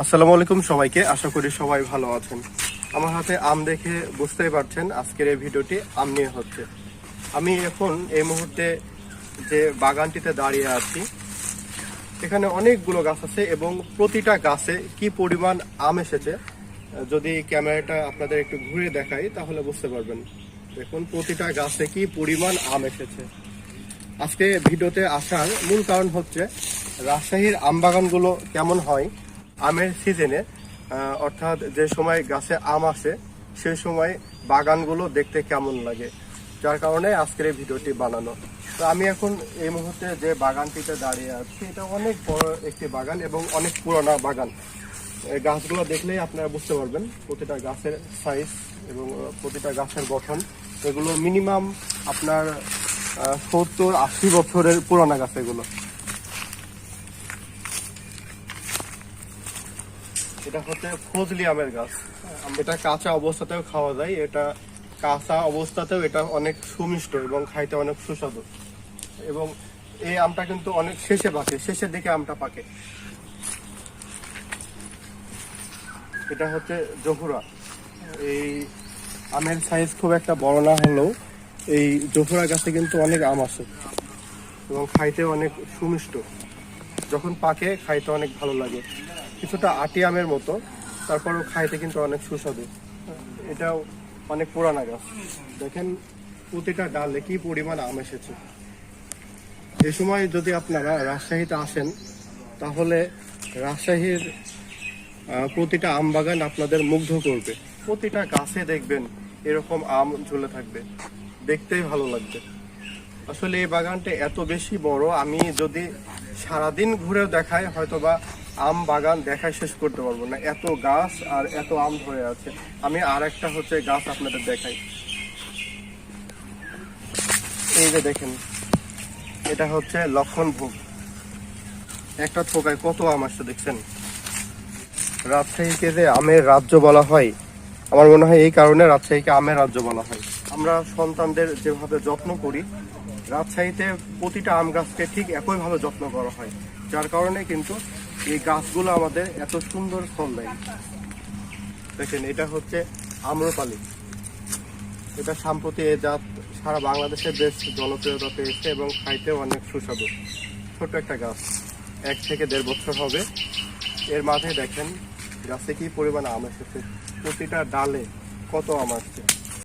আসসালামু আলাইকুম সবাইকে, আশা করি সবাই ভালো আছেন। আমার হাতে আম দেখে বুঝতেই পারছেন আজকের এই ভিডিওটি আম নিয়ে হচ্ছে। আমি এখন এই মুহূর্তে যে বাগানটিতে দাঁড়িয়ে আছি, এখানে অনেকগুলো গাছ আছে এবং প্রতিটা গাছে কি পরিমাণ আম এসেছে, যদি ক্যামেরাটা আপনাদের একটু ঘুরে দেখাই তাহলে বুঝতে পারবেন। দেখুন, প্রতিটা গাছে কি পরিমাণ আম এসেছে। আজকে ভিডিওতে আসার মূল কারণ হচ্ছে, রাজশাহীর আম বাগানগুলো কেমন হয় আমের সিজনে অর্থাৎ যে সময় গাছে আম আসে সেই সময় বাগানগুলো দেখতে কেমন লাগে? যার কারণে আজকের এই ভিডিওটি বানানো। তো আমি এখন এই মুহূর্তে যে বাগানটিতে দাঁড়িয়ে আছি, এটা অনেক বড় একটি বাগান এবং অনেক পুরোনো বাগান। গাছগুলো দেখলেই আপনারা বুঝতে পারবেন, প্রতিটা গাছের সাইজ এবং প্রতিটা গাছের গঠন। এগুলো মিনিমাম আপনার সত্তর আশি বছরের পুরানা গাছ এগুলো। এটা হচ্ছে ফজলি আমের গাছ। এটা কাঁচা অবস্থাতেও খাওয়া যায়, এটা কাঁচা অবস্থাতেও এটা অনেক সুমিষ্ট এবং খাইতে অনেক সুস্বাদু। এবং এই আমটা কিন্তু অনেক শেষে পাকে, শেষের দিকে আমটা পাকে। এটা হচ্ছে জহুরা। এই আমের সাইজ খুব একটা বড় না হলেও এই জহুরা গাছে কিন্তু অনেক আম আসে এবং খাইতে অনেক সুমিষ্ট। যখন পাকে, খাইতে অনেক ভালো লাগে। কিছুটা আটি আমের মতো, তারপরেও খাইতে কিন্তু অনেক সুস্বাদু। এটাও অনেক পুরানা গাছ। দেখেন প্রতিটা ডালে কি পরিমাণ আম এসেছে। এই সময় যদি আপনারা রাজশাহীতে আসেন, তাহলে রাজশাহীর প্রতিটা আম বাগান আপনাদের মুগ্ধ করবে। প্রতিটা গাছে দেখবেন এরকম আম ঝুলে থাকবে। দেখতেই ভালো লাগবে। আসলে এই বাগানটা এত বেশি বড়, আমি যদি সারাদিন ঘুরেও দেখাই হয়তোবা আম বাগান দেখায় শেষ করতে পারব না। এত গাছ আর এত আম ধরে আছে। আমি আর একটা হচ্ছে গাছ আপনাদের দেখাই। এই যে দেখেন, এটা হচ্ছে লক্ষণ ভোগ। একটা থোকায় কত আম আসছে দেখছেন? রাজশাহীকে যে আমের রাজ্য বলা হয়, আমার মনে হয় এই কারণে রাজশাহীকে আমের রাজ্য বলা হয়। আমরা সন্তানদের যেভাবে যত্ন করি রাজশাহীতে প্রতিটা আম গাছকে ঠিক একইভাবে যত্ন করা হয়। যার কারণে কিন্তু এই গাছগুলো আমাদের এত সুন্দর ফল দেয়। দেখেন, এটা হচ্ছে আম্রপালি। এটা সাম্প্রতি এ জাত সারা বাংলাদেশে বেশ জনপ্রিয়তা পেয়েছে এবং খাইতেও অনেক সুস্বাদু। ছোট একটা গাছ। এক থেকে দেড় বছর হবে। এর মাঝে দেখেন গাছে কি পরিমাণ আম এসেছে। প্রতিটা ডালে কত আম আসছে।